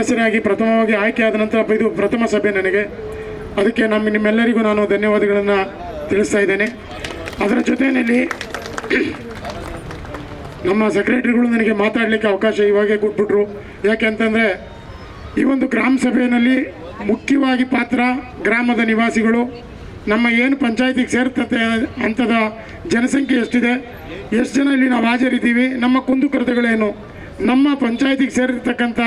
ಸದಸ್ಯರಾಗಿ ಪ್ರಥಮವಾಗಿ ಆಯ್ಕೆಯಾದ ನಂತರ ಇದು ಪ್ರಥಮ ಸಭೆ ನನಗೆ. ಅದಕ್ಕೆ ನಮ್ಮ ನಿಮ್ಮೆಲ್ಲರಿಗೂ ನಾನು ಧನ್ಯವಾದಗಳನ್ನು ತಿಳಿಸ್ತಾ ಇದ್ದೇನೆ. ಅದರ ಜೊತೆಯಲ್ಲಿ ನಮ್ಮ ಸೆಕ್ರೆಟರಿಗಳು ನನಗೆ ಮಾತಾಡಲಿಕ್ಕೆ ಅವಕಾಶ ಇವಾಗೇ ಕೊಟ್ಬಿಟ್ರು. ಯಾಕೆ ಅಂತಂದರೆ ಈ ಒಂದು ಗ್ರಾಮ ಸಭೆಯಲ್ಲಿ ಮುಖ್ಯವಾಗಿ ಪಾತ್ರ ಗ್ರಾಮದ ನಿವಾಸಿಗಳು. ನಮ್ಮ ಏನು ಪಂಚಾಯತಿಗೆ ಸೇರ್ತತೆ ಅಂಥದ ಜನಸಂಖ್ಯೆ ಎಷ್ಟಿದೆ, ಎಷ್ಟು ಜನ ಇಲ್ಲಿ ನಾವು ಹಾಜರಿದ್ದೀವಿ, ನಮ್ಮ ಕುಂದುಕೊರತೆಗಳೇನು ನಮ್ಮ ಪಂಚಾಯತಿಗೆ ಸೇರಿರ್ತಕ್ಕಂಥ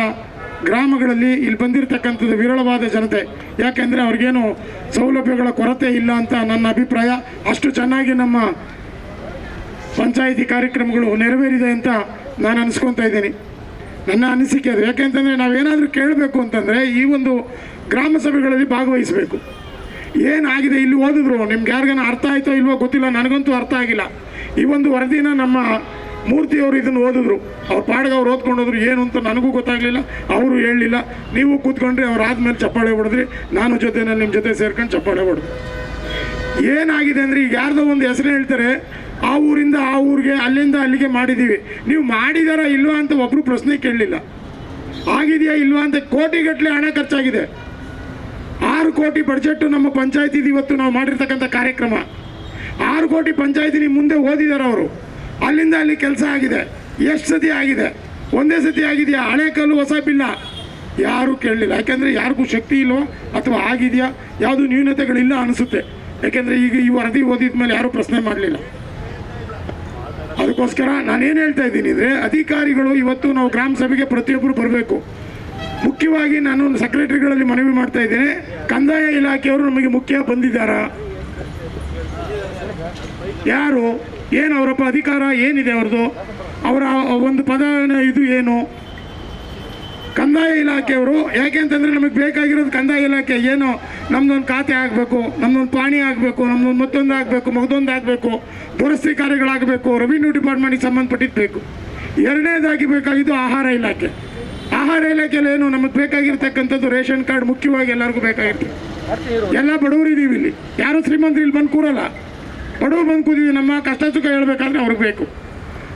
ಗ್ರಾಮಗಳಲ್ಲಿ ಇಲ್ಲಿ ಬಂದಿರತಕ್ಕಂಥದ್ದು ವಿರಳವಾದ ಜನತೆ. ಯಾಕೆಂದರೆ ಅವ್ರಿಗೇನು ಸೌಲಭ್ಯಗಳ ಕೊರತೆ ಇಲ್ಲ ಅಂತ ನನ್ನ ಅಭಿಪ್ರಾಯ. ಅಷ್ಟು ಚೆನ್ನಾಗಿ ನಮ್ಮ ಪಂಚಾಯಿತಿ ಕಾರ್ಯಕ್ರಮಗಳು ನೆರವೇರಿದೆ ಅಂತ ನಾನು ಅನಿಸ್ಕೊತಾ ಇದ್ದೀನಿ. ನನ್ನ ಅನಿಸಿಕೆ ಅದು. ಯಾಕೆಂತಂದರೆ ನಾವೇನಾದರೂ ಕೇಳಬೇಕು ಅಂತಂದರೆ ಈ ಒಂದು ಗ್ರಾಮ ಸಭೆಗಳಲ್ಲಿ ಭಾಗವಹಿಸಬೇಕು. ಏನಾಗಿದೆ, ಇಲ್ಲಿ ಓದಿದ್ರು? ನಿಮ್ಗೆ ಯಾರಿಗಾನ ಅರ್ಥ ಆಯಿತೋ ಇಲ್ವೋ ಗೊತ್ತಿಲ್ಲ. ನನಗಂತೂ ಅರ್ಥ ಆಗಿಲ್ಲ. ಈ ಒಂದು ವರದಿನ ನಮ್ಮ ಮೂರ್ತಿಯವರು ಇದನ್ನು ಓದಿದ್ರು. ಅವ್ರ ಪಾಡಿಗೆ ಅವ್ರು ಓದ್ಕೊಂಡೋದ್ರು, ಏನು ಅಂತ ನನಗೂ ಗೊತ್ತಾಗಲಿಲ್ಲ, ಅವರು ಹೇಳಲಿಲ್ಲ. ನೀವು ಕೂತ್ಕೊಂಡ್ರಿ ಅವ್ರು ಆದ್ಮೇಲೆ ಚಪ್ಪಾಳೆ ಹೊಡೆದ್ರಿ, ನಾನು ಜೊತೆನಲ್ಲಿ ನಿಮ್ಮ ಜೊತೆ ಸೇರ್ಕೊಂಡು ಚಪ್ಪಾಳೆ ಹೊಡೆದು ಏನಾಗಿದೆ ಅಂದರೆ ಈಗ ಯಾರ್ದೋ ಒಂದು ಹೆಸರು ಹೇಳ್ತಾರೆ, ಆ ಊರಿಂದ ಆ ಊರಿಗೆ, ಅಲ್ಲಿಂದ ಅಲ್ಲಿಗೆ ಮಾಡಿದ್ದೀವಿ ನೀವು ಮಾಡಿದಾರಾ ಇಲ್ವಾ ಅಂತ ಒಬ್ಬರು ಪ್ರಶ್ನೆ ಕೇಳಲಿಲ್ಲ. ಆಗಿದೆಯಾ ಇಲ್ವಾ ಅಂತ ಕೋಟಿಗಟ್ಟಲೆ ಹಣ ಖರ್ಚಾಗಿದೆ. ಆರು ಕೋಟಿ ಬಡ್ಜೆಟ್ಟು ನಮ್ಮ ಪಂಚಾಯತಿದು ಇವತ್ತು ನಾವು ಮಾಡಿರ್ತಕ್ಕಂಥ ಕಾರ್ಯಕ್ರಮ. ಆರು ಕೋಟಿ ಪಂಚಾಯತಿ ನಿಮ್ಮ ಮುಂದೆ ಓದಿದ್ದಾರೆ ಅವರು. ಅಲ್ಲಿಂದ ಅಲ್ಲಿ ಕೆಲಸ ಆಗಿದೆ. ಎಷ್ಟು ಸತಿ ಆಗಿದೆ? ಒಂದೇ ಸತಿ ಆಗಿದೆಯಾ? ಹಳೆ ಕಲ್ಲು ಹೊಸ ಬಿಲ್ಲ. ಯಾರೂ ಕೇಳಲಿಲ್ಲ. ಯಾಕೆಂದರೆ ಯಾರಿಗೂ ಶಕ್ತಿ ಇಲ್ಲವೋ ಅಥವಾ ಆಗಿದೆಯಾ? ಯಾವುದು ನ್ಯೂನತೆಗಳಿಲ್ಲ ಅನಿಸುತ್ತೆ. ಯಾಕೆಂದರೆ ಈಗ ಈ ವರದಿ ಓದಿದ ಮೇಲೆ ಯಾರೂ ಪ್ರಶ್ನೆ ಮಾಡಲಿಲ್ಲ. ಅದಕ್ಕೋಸ್ಕರ ನಾನೇನು ಹೇಳ್ತಾ ಇದ್ದೀನಿ ಅಂದರೆ, ಅಧಿಕಾರಿಗಳು ಇವತ್ತು ನಾವು ಗ್ರಾಮ ಸಭೆಗೆ ಪ್ರತಿಯೊಬ್ಬರು ಬರಬೇಕು. ಮುಖ್ಯವಾಗಿ ನಾನು ಸೆಕ್ರೆಟರಿಗಳಲ್ಲಿ ಮನವಿ ಮಾಡ್ತಾ ಇದ್ದೇನೆ. ಕಂದಾಯ ಇಲಾಖೆಯವರು ನಮಗೆ ಮುಖ್ಯ ಬಂದಿದ್ದಾರಾ? ಯಾರು? ಏನು ಅವರಪ್ಪ ಅಧಿಕಾರ ಏನಿದೆ ಅವ್ರದ್ದು? ಅವರ ಒಂದು ಪದ ಇದು ಏನು? ಕಂದಾಯ ಇಲಾಖೆಯವರು ಯಾಕೆ ಅಂತಂದರೆ ನಮಗೆ ಬೇಕಾಗಿರೋದು ಕಂದಾಯ ಇಲಾಖೆ. ಏನು? ನಮ್ದೊಂದು ಖಾತೆ ಆಗಬೇಕು, ನಮ್ದೊಂದು ಪಾಣಿ ಆಗಬೇಕು ನಮ್ಮದೊಂದು ಮತ್ತೊಂದು ಆಗಬೇಕು, ಮಗದೊಂದು ಆಗಬೇಕು ದುರಸ್ತಿ ಕಾರ್ಯಗಳಾಗಬೇಕು ರೆವಿನ್ಯೂ ಡಿಪಾರ್ಟ್ಮೆಂಟಿಗೆ ಸಂಬಂಧಪಟ್ಟಿದ್ದು ಬೇಕು ಎರಡನೇದಾಗಿ ಬೇಕಾಗಿದ್ದು ಆಹಾರ ಇಲಾಖೆ. ಆಹಾರ ಇಲಾಖೆಯಲ್ಲಿ ಏನು? ನಮಗೆ ಬೇಕಾಗಿರ್ತಕ್ಕಂಥದ್ದು ರೇಷನ್ ಕಾರ್ಡ್ ಮುಖ್ಯವಾಗಿ ಎಲ್ಲರಿಗೂ ಬೇಕಾಗಿರ್ತದೆ. ಎಲ್ಲ ಬಡವರು ಇದೀವಿ ಇಲ್ಲಿ. ಯಾರು ಶ್ರೀಮಂತರು ಇಲ್ಲಿ ಬಂದು ಕೂರಲ್ಲ. ಬಡವರು ಬಂದು ಕೂತೀವಿ ನಮ್ಮ ಕಷ್ಟ ಸುಖ ಹೇಳ್ಬೇಕಾದ್ರೆ ಅವ್ರಿಗೆ ಬೇಕು.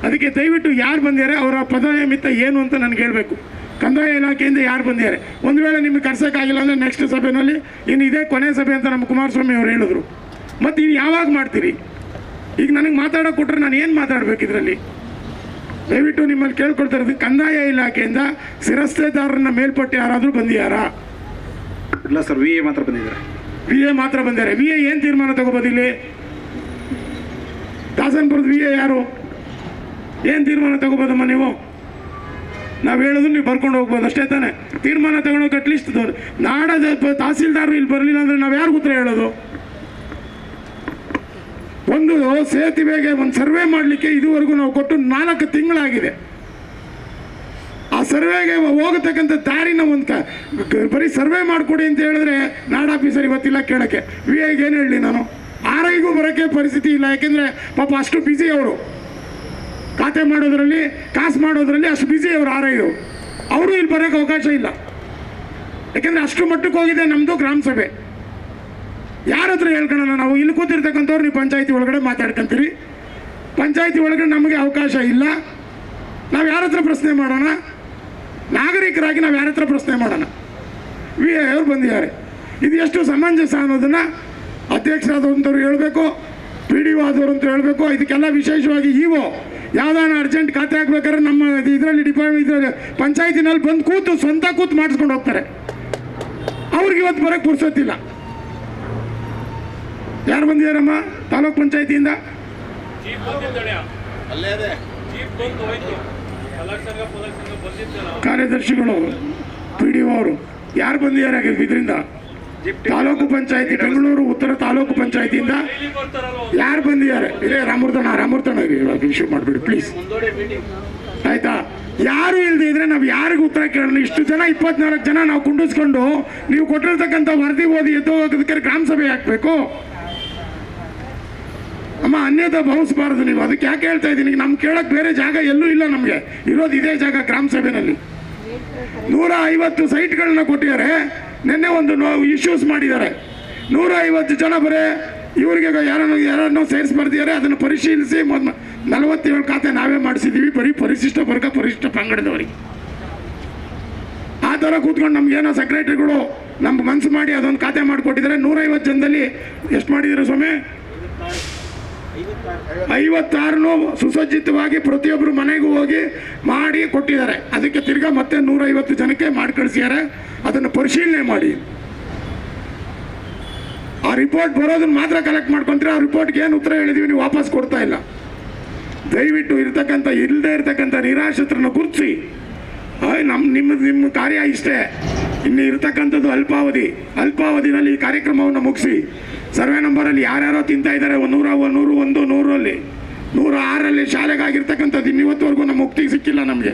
ಅದಕ್ಕೆ ದಯವಿಟ್ಟು ಯಾರು ಬಂದಿದ್ದಾರೆ ಅವರ ಪದ ಮಿತ್ತ ಏನು ಅಂತ ನನಗೆ ಹೇಳಬೇಕು. ಕಂದಾಯ ಇಲಾಖೆಯಿಂದ ಯಾರು ಬಂದಿದ್ದಾರೆ? ಒಂದು ವೇಳೆ ನಿಮಗೆ ಕರ್ಸೋಕ್ಕಾಗಿಲ್ಲ ಅಂದರೆ ನೆಕ್ಸ್ಟ್ ಸಭೆಯಲ್ಲಿ ಇನ್ನು ಇದೇ ಕೊನೆ ಸಭೆ ಅಂತ ನಮ್ಮ ಕುಮಾರಸ್ವಾಮಿ ಅವರು ಹೇಳಿದ್ರು. ಮತ್ತು ಇನ್ನು ಯಾವಾಗ ಮಾಡ್ತೀರಿ? ಈಗ ನನಗೆ ಮಾತಾಡೋ ಕೊಟ್ಟರೆ ನಾನು ಏನು ಮಾತಾಡಬೇಕು ಇದರಲ್ಲಿ? ದಯವಿಟ್ಟು ನಿಮ್ಮಲ್ಲಿ ಕೇಳ್ಕೊಳ್ತಾ ಇರೋದು ಕಂದಾಯ ಇಲಾಖೆಯಿಂದ ಶಿರಸ್ತೆದಾರರನ್ನ ಮೇಲ್ಪಟ್ಟು ಯಾರಾದರೂ ಬಂದಿದ್ದಾರಾ? ಇಲ್ಲ ಸರ್ ವಿ ಎ ಮಾತ್ರ ಬಂದಿದ್ದಾರೆ. ವಿ ಎ ಮಾತ್ರ ಬಂದಿದ್ದಾರೆ. ವಿ ಎ ಏನು ತೀರ್ಮಾನ ತಗೋಬೋದು ಇಲ್ಲಿ? ದಾಸನ್ಪುರದ ವಿ ಎ ಯಾರು? ಏನು ತೀರ್ಮಾನ ತಗೋಬೋದಮ್ಮ ನೀವು? ನಾವು ಹೇಳೋದು ನೀವು ಬರ್ಕೊಂಡು ಹೋಗ್ಬೋದು, ಅಷ್ಟೇ ತಾನೆ. ತೀರ್ಮಾನ ತಗೊಳೋಕೆ ಅಟ್ಲೀಸ್ಟ್ ನಾಡದ ತಹಸೀಲ್ದಾರ್ ಇಲ್ಲಿ ಬರಲಿಲ್ಲ ಅಂದರೆ ನಾವು ಯಾರು ಉತ್ತರ ಹೇಳೋದು? ಒಂದು ಸೇತುವೆಗೆ ಒಂದು ಸರ್ವೆ ಮಾಡಲಿಕ್ಕೆ ಇದುವರೆಗೂ ನಾವು ಕೊಟ್ಟು ನಾಲ್ಕು ತಿಂಗಳಾಗಿದೆ. ಆ ಸರ್ವೆಗೆ ಹೋಗತಕ್ಕಂಥ ದಾರಿನ ಒಂದು ಬರೀ ಸರ್ವೆ ಮಾಡಿಕೊಡಿ ಅಂತ ಹೇಳಿದ್ರೆ ನಾಡ ಆಫೀಸರ್ ಇವತ್ತಿಲ್ಲ ಕೇಳೋಕ್ಕೆ. ವಿ ಐಗೆ ಏನು ಹೇಳಲಿ ನಾನು? ಆರ್ ಐಗೂ ಬರೋಕ್ಕೆ ಪರಿಸ್ಥಿತಿ ಇಲ್ಲ. ಯಾಕೆಂದರೆ ಪಾಪ ಅಷ್ಟು ಬ್ಯುಸಿ ಅವರು. ಖಾತೆ ಮಾಡೋದ್ರಲ್ಲಿ, ಕಾಸು ಮಾಡೋದ್ರಲ್ಲಿ ಅಷ್ಟು ಬ್ಯುಸಿ ಅವರು ಆರೈದು. ಅವರು ಇಲ್ಲಿ ಬರೋಕ್ಕೆ ಅವಕಾಶ ಇಲ್ಲ. ಯಾಕೆಂದರೆ ಅಷ್ಟು ಮಟ್ಟಕ್ಕೆ ಹೋಗಿದೆ ನಮ್ಮದು ಗ್ರಾಮ ಸಭೆ. ಯಾರ ಹತ್ರ ಹೇಳ್ಕೊಳ್ಳೋಣ ನಾವು? ಇಲ್ಲಿ ಕೂತಿರ್ತಕ್ಕಂಥವ್ರು ನೀವು ಪಂಚಾಯತಿ ಒಳಗಡೆ ಮಾತಾಡ್ಕೊಂತೀರಿ. ಪಂಚಾಯತಿ ಒಳಗಡೆ ನಮಗೆ ಅವಕಾಶ ಇಲ್ಲ. ನಾವು ಯಾರ ಹತ್ರ ಪ್ರಶ್ನೆ ಮಾಡೋಣ? ನಾಗರಿಕರಾಗಿ ನಾವು ಯಾರ ಹತ್ರ ಪ್ರಶ್ನೆ ಮಾಡೋಣ? ವಿ ಅವ್ರು ಬಂದಿದ್ದಾರೆ. ಇದು ಎಷ್ಟು ಸಮಂಜಸ ಅನ್ನೋದನ್ನು ಅಧ್ಯಕ್ಷರಾದಂಥವ್ರು ಹೇಳಬೇಕು ಪಿ ಡಿ ಒ ಆದವರು ಅಂತ ಹೇಳಬೇಕು ಇದಕ್ಕೆಲ್ಲ ವಿಶೇಷವಾಗಿ ಇವು ಯಾವ್ದಾನ ಅರ್ಜೆಂಟ್ ಖಾತೆ ಹಾಕ್ಬೇಕಾದ್ರೆ ನಮ್ಮ ಇದರಲ್ಲಿ ಡಿಪಾರ್ಟ್ಮೆಂಟ್ ಇದರಲ್ಲಿ ಪಂಚಾಯತಿನಲ್ಲಿ ಬಂದು ಕೂತು ಸ್ವಂತ ಕೂತು ಮಾಡಿಸ್ಕೊಂಡು ಹೋಗ್ತಾರೆ. ಅವ್ರಿಗೆ ಇವತ್ತು ಬರೋಕ್ಕೆ ಪುರ್ಸೋತಿಲ್ಲ ಯಾರು ಬಂದಿದ್ದಾರಮ್ಮ? ತಾಲೂಕ್ ಪಂಚಾಯತಿಯಿಂದ? ಕಾರ್ಯದರ್ಶಿಗಳು ಪಿ ಡಿ ಒ ಅವರು ಯಾರು ಬಂದಿದ್ದಾರೆ ಇದರಿಂದ? ತಾಲೂಕು ಪಂಚಾಯತಿ ಬೆಂಗಳೂರು ಉತ್ತರ ತಾಲೂಕು ಪಂಚಾಯತಿಯಿಂದ ಯಾರು ಬಂದಿದ್ದಾರೆ? ಇದೇ ರಾಮೂರ್ತನ ರಾಮೂರ್ತನ ಇಶ್ಯೂ ಮಾಡಿಬಿಡಿ ಪ್ಲೀಸ್ ಆಯ್ತಾ? ಯಾರು ಇಲ್ಲದೆ ಇದ್ರೆ ನಾವು ಯಾರಿಗೂ ಉತ್ತರ ಕೇಳೋಣ ಇಷ್ಟು ಜನ ಇಪ್ಪತ್ನಾಲ್ಕು ಜನ ನಾವು ಕುಂಡಿಸ್ಕೊಂಡು ನೀವು ಕೊಟ್ಟಿರ್ತಕ್ಕಂಥ ವರದಿ ಓದಿ ಎದ್ದು ಹೋಗೋದಕ್ಕೆ ಗ್ರಾಮ ಸಭೆ ಹಾಕಬೇಕು? ಅಮ್ಮ ಅನ್ಯದ ಭಾವಿಸಬಾರದು ನೀವು. ಅದಕ್ಕೆ ಯಾಕೆ ಹೇಳ್ತಾ ಇದ್ದೀನಿ? ನಮ್ಗೆ ಕೇಳಕ್ಕೆ ಬೇರೆ ಜಾಗ ಎಲ್ಲೂ ಇಲ್ಲ ನಮಗೆ. ಇರೋದು ಇದೇ ಜಾಗ ಗ್ರಾಮ ಸಭೆನಲ್ಲಿ. ನೂರ ಐವತ್ತು ಸೈಟ್ಗಳನ್ನ ಕೊಟ್ಟಿದ್ದಾರೆ. ನಿನ್ನೆ ಒಂದು ಇಶ್ಯೂಸ್ ಮಾಡಿದ್ದಾರೆ. ನೂರ ಐವತ್ತು ಜನ ಬರೇ ಇವರಿಗೆ ಯಾರನ್ನು ಯಾರನ್ನೋ ಸೇರಿಸಿ ಬರ್ತಿದ್ದಾರೆ ಅದನ್ನು ಪರಿಶೀಲಿಸಿ ಮೊದ್ ನಲವತ್ತೇಳು ಖಾತೆ ನಾವೇ ಮಾಡಿಸಿದ್ದೀವಿ, ಬರೀ ಪರಿಶಿಷ್ಟ ವರ್ಗ, ಪರಿಶಿಷ್ಟ ಪಂಗಡದವರಿಗೆ. ಆ ಥರ ಕೂತ್ಕೊಂಡು ನಮ್ಗೇನೋ ಸೆಕ್ರೆಟರಿಗಳು ನಮ್ಗೆ ಮನ್ಸು ಮಾಡಿ ಅದೊಂದು ಖಾತೆ ಮಾಡಿಕೊಟ್ಟಿದ್ದಾರೆ. ನೂರೈವತ್ತು ಜನದಲ್ಲಿ ಎಷ್ಟು ಮಾಡಿದ್ದೀರಾ ಸ್ವಾಮಿ? ಐವತ್ತಾರನು ಸುಸಜ್ಜಿತವಾಗಿ ಪ್ರತಿಯೊಬ್ಬರು ಮನೆಗೂ ಹೋಗಿ ಮಾಡಿ ಕೊಟ್ಟಿದ್ದಾರೆ. ಅದಕ್ಕೆ ತಿರ್ಗಾ ಮತ್ತೆ ನೂರೈವತ್ತು ಜನಕ್ಕೆ ಮಾಡಿ ಕಳಿಸಿದ್ದಾರೆ ಅದನ್ನು ಪರಿಶೀಲನೆ ಮಾಡಿ. ಆ ರಿಪೋರ್ಟ್ ಬರೋದನ್ನು ಮಾತ್ರ ಕಲೆಕ್ಟ್ ಮಾಡ್ಕೊಂತೀರಿ ಆ ರಿಪೋರ್ಟ್ಗೆ ಏನು ಉತ್ತರ ಹೇಳಿದೀವಿ ನೀವು ವಾಪಸ್ ಕೊಡ್ತಾ ಇಲ್ಲ. ದಯವಿಟ್ಟು ಇರ್ತಕ್ಕಂಥ ಇಲ್ಲದೆ ಇರ್ತಕ್ಕಂಥ ನಿರಾಶ್ರಿತರನ್ನು ಗುರುತಿಸಿ. ನಮ್ಮ ನಿಮ್ಮ ನಿಮ್ಮ ಕಾರ್ಯ ಇಷ್ಟೇ. ಇನ್ನು ಇರ್ತಕ್ಕಂಥದ್ದು ಅಲ್ಪಾವಧಿ. ಅಲ್ಪಾವಧಿನಲ್ಲಿ ಈ ಕಾರ್ಯಕ್ರಮವನ್ನು ಮುಗಿಸಿ. ಸರ್ವೆ ನಂಬರಲ್ಲಿ ಯಾರ್ಯಾರೋ ತಿಂತಾ ಇದ್ದಾರೆ ನೂರ ನೂರು, ಒಂದು ನೂರಲ್ಲಿ. ನೂರ ಆರಲ್ಲಿ ಶಾಲೆಗಾಗಿರ್ತಕ್ಕಂಥದ್ದು ಇನ್ನು ಇವತ್ತುವರೆಗೂ ನಮ್ಮ ಮುಕ್ತಿಗೆ ಸಿಕ್ಕಿಲ್ಲ ನಮಗೆ.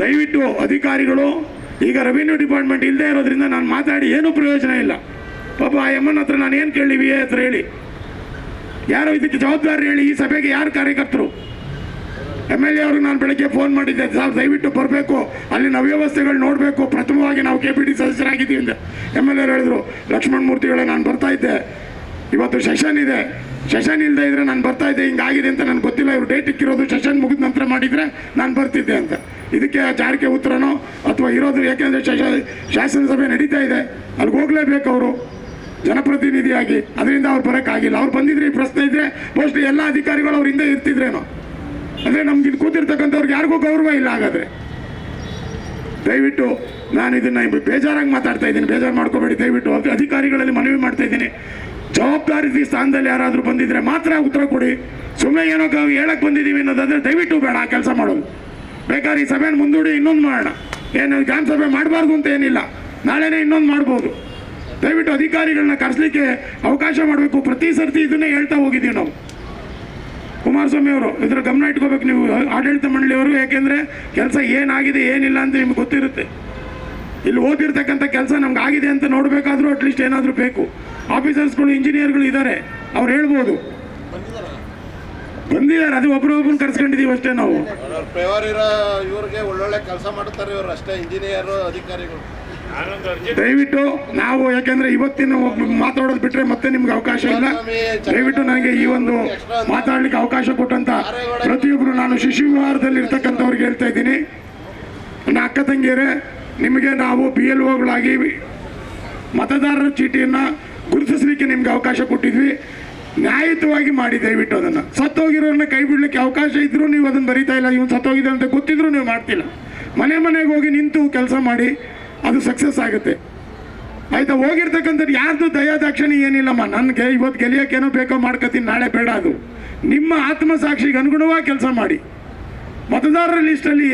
ದಯವಿಟ್ಟು ಅಧಿಕಾರಿಗಳು ಈಗ ರೆವಿನ್ಯೂ ಡಿಪಾರ್ಟ್ಮೆಂಟ್ ಇಲ್ಲದೆ ಇರೋದ್ರಿಂದ ನಾನು ಮಾತಾಡಿ ಏನೂ ಪ್ರಯೋಜನ ಇಲ್ಲ. ಪಾಪ ಆ ಎಮ್ಮನ ಹತ್ರ ನಾನು ಏನು ಕೇಳಿ ವಿ ಎ ಹತ್ರ ಹೇಳಿ. ಯಾರು ಇದಕ್ಕೆ ಜವಾಬ್ದಾರಿ ಹೇಳಿ ಈ ಸಭೆಗೆ ಯಾರು ಕಾರ್ಯಕರ್ತರು? ಎಂ ಎಲ್ ಎ ಅವ್ರಿಗೆ ನಾನು ಬೆಳಗ್ಗೆ ಫೋನ್ ಮಾಡಿದ್ದೆ, ಸಾರ್ ದಯವಿಟ್ಟು ಬರಬೇಕು. ಅಲ್ಲಿನ ಅವ್ಯವಸ್ಥೆಗಳು ನೋಡಬೇಕು. ಪ್ರಥಮವಾಗಿ ನಾವು ಕೆ ಪಿ ಡಿ ಸದಸ್ಯರಾಗಿದ್ದೀವಿ. ಅಂತ ಎಂ ಎಲ್ ಎ ಹೇಳಿದ್ರು ಲಕ್ಷ್ಮಣ ಮೂರ್ತಿಗಳೇ ನಾನು ಬರ್ತಾ ಇದ್ದೆ. ಇವತ್ತು ಸೆಷನ್ ಇದೆ. ಸೆಷನ್ ಇಲ್ಲದೆ ಇದ್ರೆ ನಾನು ಬರ್ತಾ ಇದ್ದೆ, ಹಿಂಗಾಗಿದೆ ಅಂತ ನನಗೆ ಗೊತ್ತಿಲ್ಲ. ಇವರು ಡೇಟ್ ಇಕ್ಕಿರೋದು ಸೆಷನ್ ಮುಗಿದ ನಂತರ ಮಾಡಿದರೆ ನಾನು ಬರ್ತಿದ್ದೆ ಅಂತ. ಇದಕ್ಕೆ ಜಾರಿಗೆ ಉತ್ತರನೋ ಅಥವಾ ಇರೋದು ಯಾಕೆಂದರೆ ಶಾಸನಸಭೆ ನಡೀತಾ ಇದೆ. ಅಲ್ಲಿಗೆ ಹೋಗಲೇಬೇಕು ಅವರು. ಜನಪ್ರತಿನಿಧಿಯಾಗಿ. ಅದರಿಂದ ಅವ್ರು ಬರೋಕ್ಕಾಗಿಲ್ಲ. ಅವ್ರು ಬಂದಿದ್ರೆ ಈ ಪ್ರಶ್ನೆ ಇದ್ರೆ ಮೋಸ್ಟ್ಲಿ ಎಲ್ಲ ಅಧಿಕಾರಿಗಳು ಅವ್ರ ಹಿಂದೆ ಇರ್ತಿದ್ರೇನೋ? ಅಂದರೆ ನಮ್ಗೆ ಇಲ್ಲಿ ಕೂತಿರ್ತಕ್ಕಂಥವ್ರಿಗೆ ಯಾರಿಗೂ ಗೌರವ ಇಲ್ಲ ಹಾಗಾದರೆ. ದಯವಿಟ್ಟು ನಾನು ಇದನ್ನು ಬೇಜಾರಾಗಿ ಮಾತಾಡ್ತಾ ಇದ್ದೀನಿ. ಬೇಜಾರು ಮಾಡ್ಕೋಬೇಡಿ. ದಯವಿಟ್ಟು ಅಧಿಕಾರಿಗಳಲ್ಲಿ ಮನವಿ ಮಾಡ್ತಾ ಇದ್ದೀನಿ. ಜವಾಬ್ದಾರಿ ಸ್ಥಾನದಲ್ಲಿ ಯಾರಾದರೂ ಬಂದಿದ್ರೆ ಮಾತ್ರ ಉತ್ತರ ಕೊಡಿ. ಸುಮ್ಮನೆ ಏನೋ ಹೇಳಕ್ ಬಂದಿದ್ದೀವಿ ಅನ್ನೋದಾದ್ರೆ ದಯವಿಟ್ಟು ಬೇಡ ಆ ಕೆಲಸ ಮಾಡೋದು. ಬೇಕಾದ್ರೆ ಈ ಸಭೆನ ಮುಂದೂಡಿ ಇನ್ನೊಂದು ಮಾಡೋಣ. ಏನು ಗ್ರಾಮ ಸಭೆ ಮಾಡಬಾರ್ದು ಅಂತ ಏನಿಲ್ಲ. ನಾಳೆನೇ ಇನ್ನೊಂದು ಮಾಡ್ಬೋದು. ದಯವಿಟ್ಟು ಅಧಿಕಾರಿಗಳನ್ನ ಕರೆಸ್ಲಿಕ್ಕೆ ಅವಕಾಶ ಮಾಡಬೇಕು. ಪ್ರತಿ ಸರ್ತಿ ಇದನ್ನೇ ಹೇಳ್ತಾ ಹೋಗಿದ್ದೀವಿ ನಾವು. ಕುಮಾರಸ್ವಾಮಿ ಅವರು ಇದರ ಗಮನ ಇಟ್ಕೋಬೇಕು ನೀವು. ಆಡಳಿತ ಮಂಡಳಿಯವರು, ಯಾಕೆಂದರೆ ಕೆಲಸ ಏನಾಗಿದೆ, ಏನಿಲ್ಲ ಅಂತ ನಿಮ್ಗೆ ಗೊತ್ತಿರುತ್ತೆ. ಇಲ್ಲಿ ಓದಿರ್ತಕ್ಕಂಥ ಕೆಲಸ ನಮ್ಗೆ ಆಗಿದೆ ಅಂತ ನೋಡಬೇಕಾದ್ರೂ ಅಟ್ಲೀಸ್ಟ್ ಏನಾದರೂ ಬೇಕು. ಆಫೀಸರ್ಸ್ಗಳು ಇಂಜಿನಿಯರ್ಗಳು ಇದ್ದಾರೆ. ಅವ್ರು ಹೇಳ್ಬೋದು. ಬಂದಿದ್ದಾರೆ. ಅದು ಒಬ್ರೊಬ್ಬನ ಕರ್ಸ್ಕೊಂಡಿದ್ದೀವಿ ಅಷ್ಟೇ ನಾವು. ಇವ್ರಿಗೆ ಒಳ್ಳೊಳ್ಳೆ ಕೆಲಸ ಮಾಡ್ತಾರೆ ಇವರು ಅಷ್ಟೇ ಇಂಜಿನಿಯರ್ ಅಧಿಕಾರಿಗಳು. ದಯವಿಟ್ಟು ನಾವು ಯಾಕೆಂದ್ರೆ ಇವತ್ತಿನ ಒಬ್ಬ ಮಾತಾಡೋದು ಬಿಟ್ರೆ ಮತ್ತೆ ನಿಮ್ಗೆ ಅವಕಾಶ ಇಲ್ಲ. ದಯವಿಟ್ಟು ನನಗೆ ಈ ಒಂದು ಮಾತಾಡ್ಲಿಕ್ಕೆ ಅವಕಾಶ ಕೊಟ್ಟಂತ ಪ್ರತಿಯೊಬ್ರು ನಾನು ಶಿಶು ವಿಹಾರದಲ್ಲಿ ಇರ್ತಕ್ಕಂಥವ್ರಿಗೆ ಹೇಳ್ತಾ ಇದ್ದೀನಿ. ನನ್ನ ಅಕ್ಕ ತಂಗಿಯರೇ ನಿಮಗೆ ನಾವು ಬಿ ಎಲ್ ಓಗಳಾಗಿ ಮತದಾರರ ಚೀಟಿಯನ್ನು ಗುರುತಿಸಲಿಕ್ಕೆ ನಿಮ್ಗೆ ಅವಕಾಶ ಕೊಟ್ಟಿದ್ವಿ. ನ್ಯಾಯಯುತವಾಗಿ ಮಾಡಿ, ದಯವಿಟ್ಟು ಅದನ್ನು. ಸತ್ತೋಗಿರೋರನ್ನ ಕೈ ಬಿಡ್ಲಿಕ್ಕೆ ಅವಕಾಶ ಇದ್ರೂ ನೀವು ಅದನ್ನು ಬರಿತಾ ಇಲ್ಲ. ಇವನು ಸತ್ತೋಗಿದೆ ಅಂತ ಗೊತ್ತಿದ್ರೂ ನೀವು ಮಾಡ್ತಿಲ್ಲ. ಮನೆ ಮನೆಗೆ ಹೋಗಿ ನಿಂತು ಕೆಲಸ ಮಾಡಿ, ಅದು ಸಕ್ಸಸ್ ಆಗುತ್ತೆ. ಆಯ್ತಾ? ಹೋಗಿರ್ತಕ್ಕಂಥ ಯಾರ್ದು ದಯಾದಾಕ್ಷಿಣೆ ಏನಿಲ್ಲಮ್ಮ. ನನಗೆ ಇವತ್ತು ಗೆಲಿಯೋಕ್ಕೇನೋ ಬೇಕೋ ಮಾಡ್ಕೋತೀನಿ. ನಾಳೆ ಬೇಡ ಅದು. ನಿಮ್ಮ ಆತ್ಮಸಾಕ್ಷಿಗೆ ಅನುಗುಣವಾಗಿ ಕೆಲಸ ಮಾಡಿ. ಮತದಾರರ ಲಿಸ್ಟಲ್ಲಿ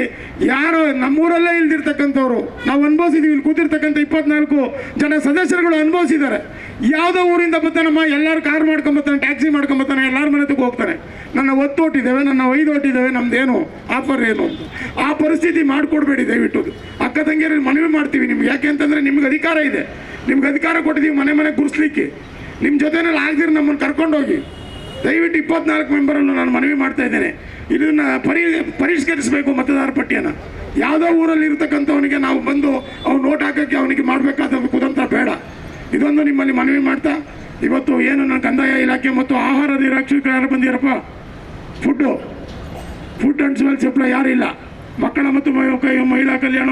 ಯಾರು ನಮ್ಮೂರಲ್ಲೇ ಇಲ್ದಿರ್ತಕ್ಕಂಥವ್ರು, ನಾವು ಅನುಭವಿಸಿದೀವಿ, ಇಲ್ಲಿ ಕೂತಿರ್ತಕ್ಕಂಥ ಇಪ್ಪತ್ನಾಲ್ಕು ಜನ ಸದಸ್ಯರುಗಳು ಅನುಭವಿಸಿದ್ದಾರೆ. ಯಾವುದೋ ಊರಿಂದ ಬರ್ತಾನಮ್ಮ ಎಲ್ಲರೂ ಕಾರ್ ಮಾಡ್ಕೊಂಬರ್ತಾನೆ ಟ್ಯಾಕ್ಸಿ ಮಾಡ್ಕೊಂಬರ್ತಾನೆ ಎಲ್ಲರ ಮನೆ ಹೋಗ್ತಾನೆ. ನನ್ನ ಒತ್ತು ಹೊಟ್ಟಿದ್ದೇವೆ ನನ್ನ ಐದು ಹೊಟ್ಟಿದ್ದೇವೆ ನಮ್ದೇನು ಆಫರ್ ಏನು ಅಂತ. ಆ ಪರಿಸ್ಥಿತಿ ಮಾಡಿಕೊಡ್ಬೇಡಿ ದಯವಿಟ್ಟು. ಅಕ್ಕ ತಂಗಿಯರಲ್ಲಿ ಮನವಿ ಮಾಡ್ತೀವಿ ನಿಮ್ಗೆ. ಯಾಕೆ ಅಂತಂದರೆ ನಿಮ್ಗೆ ಅಧಿಕಾರ ಇದೆ. ನಿಮ್ಗೆ ಅಧಿಕಾರ ಕೊಟ್ಟಿದ್ದೀವಿ ಮನೆ ಮನೆ ಗುರ್ಸ್ಲಿಕ್ಕೆ. ನಿಮ್ಮ ಜೊತೆನಲ್ಲಿ ಆಗದಿರ ನಮ್ಮನ್ನು ಕರ್ಕೊಂಡೋಗಿ. ದಯವಿಟ್ಟು ಇಪ್ಪತ್ನಾಲ್ಕು ಮೆಂಬರನ್ನು ನಾನು ಮನವಿ ಮಾಡ್ತಾ ಇದ್ದೇನೆ. ಇದನ್ನು ಪರಿ, ಪರಿಷ್ಕರಿಸಬೇಕು ಮತದಾರ ಪಟ್ಟಿಯನ್ನು. ಯಾವುದೋ ಊರಲ್ಲಿ ಇರ್ತಕ್ಕಂಥವನಿಗೆ ನಾವು ಬಂದು ಅವ್ನು ನೋಟ್ ಹಾಕೋಕ್ಕೆ ಅವನಿಗೆ ಮಾಡಬೇಕಾದ ಕುತಂತ್ರ ಬೇಡ. ಇದೊಂದು ನಿಮ್ಮಲ್ಲಿ ಮನವಿ ಮಾಡ್ತಾ, ಇವತ್ತು ಏನು ನನ್ನ ಕಂದಾಯ ಇಲಾಖೆ ಮತ್ತು ಆಹಾರ ನಿರಾಕ್ಷಕರು ಬಂದಿರಪ್ಪ food food and smell supply ಯಾರು ಇಲ್ಲ. ಮಕ್ಕಳ ಮತ್ತು ಮಹಿಳಾ ಕಲ್ಯಾಣ.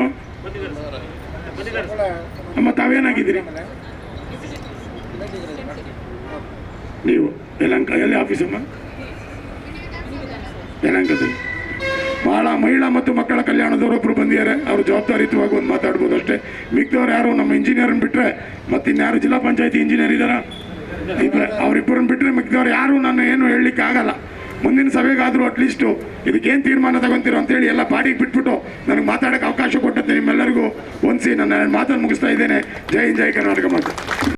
ನಮ್ಮ ತಾವೇನಾಗಿದ್ದೀರಿ? ನೀವು ಯಲಂಕ ಎಲ್ಲಿ ಆಫೀಸಮ್ಮ ಯಲಂಕದಲ್ಲಿ ಭಾಳ ಮಹಿಳಾ ಮತ್ತು ಮಕ್ಕಳ ಕಲ್ಯಾಣದವರೊಬ್ಬರು ಬಂದಿದ್ದಾರೆ ಅವರು ಜವಾಬ್ದಾರಿಯುತವಾಗಿ ಒಂದು ಮಾತಾಡ್ಬೋದು ಅಷ್ಟೇ. ಮಿಕ್ದವ್ರು ಯಾರು? ನಮ್ಮ ಇಂಜಿನಿಯರ್ನ ಬಿಟ್ಟರೆ ಮತ್ತಿನ್ಯಾರು ಜಿಲ್ಲಾ ಪಂಚಾಯತಿ ಇಂಜಿನಿಯರ್ ಇದ್ದಾರ? ಅವರಿಬ್ಬರನ್ನ ಬಿಟ್ಟರೆ ಮಿಕ್ದವ್ರು ಯಾರು? ನಾನು ಏನು ಹೇಳಲಿಕ್ಕೆ ಆಗಲ್ಲ. ಮುಂದಿನ ಸಭೆಗಾದರೂ ಅಟ್ಲೀಸ್ಟು ಇದಕ್ಕೇನು ತೀರ್ಮಾನ ತಗೊಂತೀರೋ ಅಂತೇಳಿ ಎಲ್ಲ ಪಾಡಿಗೆ ಬಿಟ್ಬಿಟ್ಟು ನನಗೆ ಮಾತಾಡೋಕ್ಕೆ ಅವಕಾಶ ಕೊಟ್ಟಂತೆ ನಿಮ್ಮೆಲ್ಲರಿಗೂ. ಹೊಂದಿಸಿ ನನ್ನ ಮಾತನ್ನು ಮುಗಿಸ್ತಾ ಇದ್ದೇನೆ. ಜೈ ಜೈ ಕರ್ನಾಟಕ ಮಾತು.